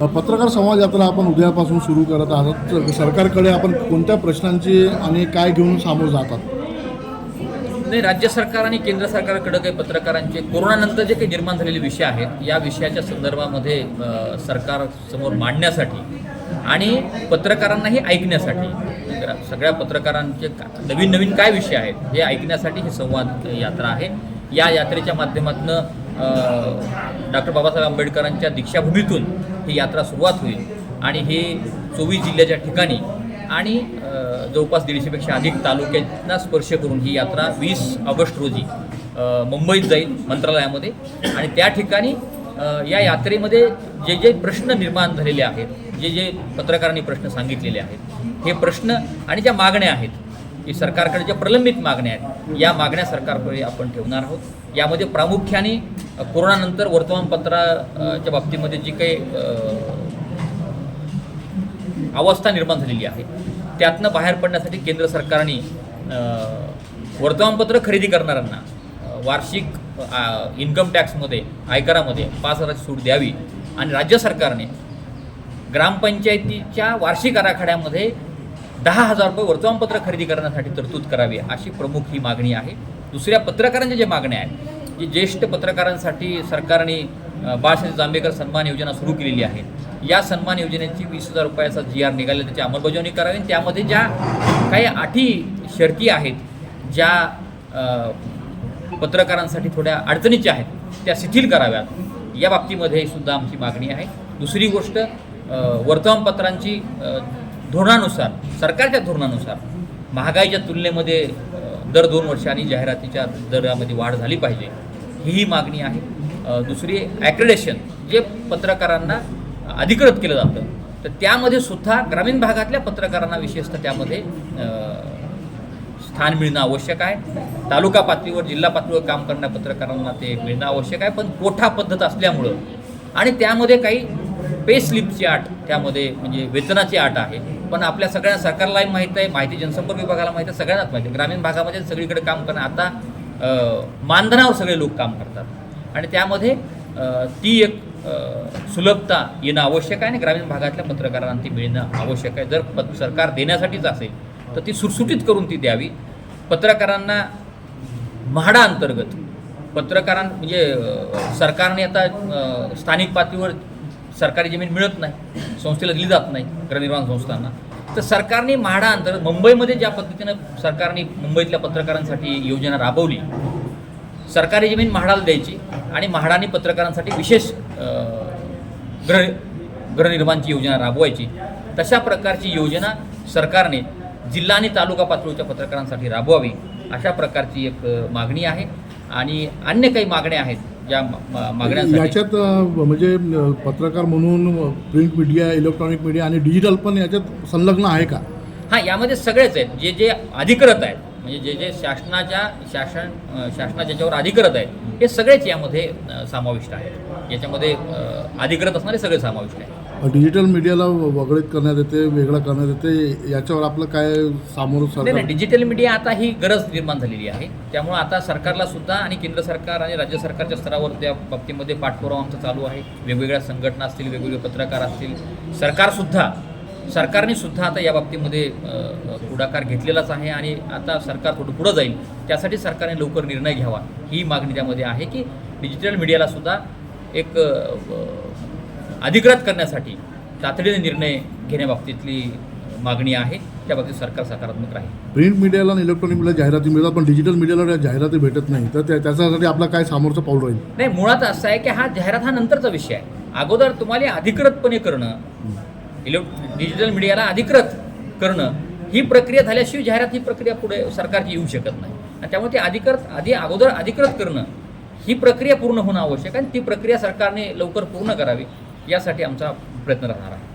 पत्रकार संवाद यात्रा आपण उद्यापासून सुरू करत आहोत. तर सरकारकडे आपण कोणत्या प्रश्नांची आणि काय घेऊन सामोरं जातात? नाही राज्य सरकार आणि केंद्र सरकारकडे काही पत्रकारांचे कोरोनानंतर जे काही निर्माण झालेले विषय आहेत या विषयाच्या संदर्भामध्ये सरकारसमोर मांडण्यासाठी आणि पत्रकारांनाही ऐकण्यासाठी म्हणजे सगळ्या पत्रकारांचे का- नवीन नवीन काय विषय आहेत हे ऐकण्यासाठी ही संवाद यात्रा आहे. या यात्रेच्या माध्यमातून डॉक्टर बाबासाहेब आंबेडकरांच्या दीक्षाभूमीतून ही यात्रा सुरुवात होईल आणि हे चोवीस जिल्ह्याच्या ठिकाणी आणि जवळपास दीडशेपेक्षा अधिक तालुक्यांना स्पर्श करून ही यात्रा वीस ऑगस्ट रोजी मुंबईत जाईल मंत्रालयामध्ये. आणि त्या ठिकाणी या यात्रेमध्ये जे जे प्रश्न निर्माण झालेले आहेत जे जे पत्रकारांनी प्रश्न सांगितलेले आहेत हे प्रश्न आणि ज्या मागण्या आहेत की सरकारकडे ज्या प्रलंबित मागण्या आहेत या मागण्या सरकारकडे आपण ठेवणार आहोत. यामध्ये प्रामुख्याने कोरोनानंतर वर्तमानपत्राच्या बाबतीमध्ये जी काही अवस्था निर्माण झालेली आहे त्यातनं बाहेर पडण्यासाठी केंद्र सरकारने वर्तमानपत्र खरेदी करणाऱ्यांना वार्षिक इन्कम टॅक्समध्ये आयकरामध्ये पाच हजाराची सूट द्यावी आणि राज्य सरकारने ग्रामपंचायतीच्या वार्षिक आराखड्यामध्ये दहा हजार रुपये वर्तमानपत्र खरेदी करण्यासाठी तरतूद करावी अशी प्रमुख ही मागणी आहे. दुसऱ्या पत्रकारांच्या ज्या मागण्या आहेत जी ज्येष्ठ पत्रकारांसाठी सरकारने बाळासाहेब जांभेकर सन्मान योजना सुरू केलेली आहे या सन्मान योजनेची वीस हजार रुपयाचा जी आर निघाले त्याची अंमलबजावणी करावी. त्यामध्ये ज्या काही अटी शर्ती आहेत ज्या पत्रकारांसाठी थोड्या अडचणीच्या आहेत त्या शिथिल कराव्यात. या बाबतीमध्ये सुद्धा आमची मागणी आहे. दुसरी गोष्ट वर्तमानपत्रांची धोरणानुसार सरकारच्या धोरणानुसार महागाईच्या तुलनेमध्ये दर दोन वर्षांनी जाहिरातीच्या दरामध्ये वाढ झाली पाहिजे ही मागणी आहे. दुसरी ॲक्रेडेशन जे पत्रकारांना अधिकृत केलं जातं तर त्यामध्ये सुद्धा ग्रामीण भागातल्या पत्रकारांना विशेषतः त्यामध्ये स्थान मिळणं आवश्यक आहे. तालुका पातळीवर जिल्हा पातळीवर काम करणाऱ्या पत्रकारांना ते मिळणं आवश्यक आहे पण कोठा पद्धत असल्यामुळं आणि त्यामध्ये काही पे स्लिपची आट त्यामध्ये म्हणजे वेतनाची आट आहे. पण आपल्या सगळ्या सरकारलाही माहीत आहे माहिती जनसंपर्क विभागाला माहीत आहे सगळ्यांनाच माहिती आहे. ग्रामीण भागामध्ये सगळीकडे काम करणं आता मानधनावर सगळे लोक काम करतात. आणि त्यामध्ये ती एक सुलभता येणं आवश्यक आहे आणि ग्रामीण भागातल्या पत्रकारांना ती मिळणं आवश्यक आहे. जर पत सरकार देण्यासाठीच असेल तर ती सुटसुटीत करून ती द्यावी. पत्रकारांना म्हाडा अंतर्गत पत्रकारां म्हणजे सरकारने आता स्थानिक पातळीवर सरकारी जमीन मिळत नाही संस्थेला दिली जात नाही गृहनिर्माण संस्थांना. तर सरकारने म्हाडा अंतर्गत मुंबईमध्ये ज्या पद्धतीनं सरकारने मुंबईतल्या पत्रकारांसाठी योजना राबवली सरकारी जमीन म्हाडाला द्यायची आणि म्हाडाने पत्रकारांसाठी विशेष अ, गृह गृहनिर्माणची योजना राबवायची तशा प्रकारची योजना सरकारने जिल्हा आणि तालुका पातळीच्या पत्रकारांसाठी राबवावी अशा प्रकारची एक मागणी आहे. आणि अन्य काही मागण्या आहेत ज्या मा- मा- मागण्यांसाठी. याच्यात म्हणजे पत्रकार म्हणून प्रिंट मीडिया इलेक्ट्रॉनिक मीडिया आणि डिजिटल पण याच्यात संलग्न आहे का? हां यामध्ये सगळेच आहेत. जे जे अधिकृत आहेत म्हणजे जे जे शासनाच्या शासन शासना ज्याच्यावर अधिकृत आहेत हे सगळेच यामध्ये समाविष्ट आहेत. याच्यामध्ये अधिकृत असणारे सगळे समाविष्ट आहेत. डिजिटल मीडियाला वगळीत करण्यात येते वेगळं करण्यात येते. याच्यावर आपलं काय सामोरं सरकार? नाही डिजिटल मीडिया आता ही गरज निर्माण झालेली आहे. त्यामुळे आता सरकारला सुद्धा आणि केंद्र सरकार आणि राज्य सरकारच्या स्तरावर त्या बाबतीमध्ये पाठपुरावा आमचा चालू आहे. वेगवेगळ्या संघटना असतील वेगवेगळे पत्रकार असतील. सरकारसुद्धा सरकारने सुद्धा आता या बाबतीमध्ये पुढाकार घेतलेलाच आहे आणि आता सरकार थोडं पुढं जाईल. त्यासाठी सरकारने लवकर निर्णय घ्यावा. ही मागणी त्यामध्ये आहे की डिजिटल मीडियाला सुद्धा एक अधिकृत करण्यासाठी तातडीने निर्णय घेण्याबाबतीतली मागणी आहे. त्या बाबतीत सरकार सकारात्मक राहील. प्रिंट मीडियाला आणि इलेक्ट्रॉनिक मीडियाला जाहिराती मिळतात पण डिजिटल मीडियाला जाहिराती भेटत नाही तर त्या- त्याच्यासाठी आपला काय सामोरचं पाऊल राहील? नाही मुळात असं आहे की हा जाहिरात हा नंतरचा विषय आहे. अगोदर तुम्हाला अधिकृतपणे करणं इलेक् डिजिटल मीडियाला अधिकृत करणं ही प्रक्रिया झाल्याशिवाय जाहिरात ही प्रक्रिया पुढे सरकारची येऊ शकत नाही. आणि त्यामुळे ते अधिकृत आधी अगोदर अधिकृत करणं ही प्रक्रिया पूर्ण होणं आवश्यक आहे आणि ती प्रक्रिया सरकारने लवकर पूर्ण करावी. यासाठी आमचा प्रयत्न राहणार आहे.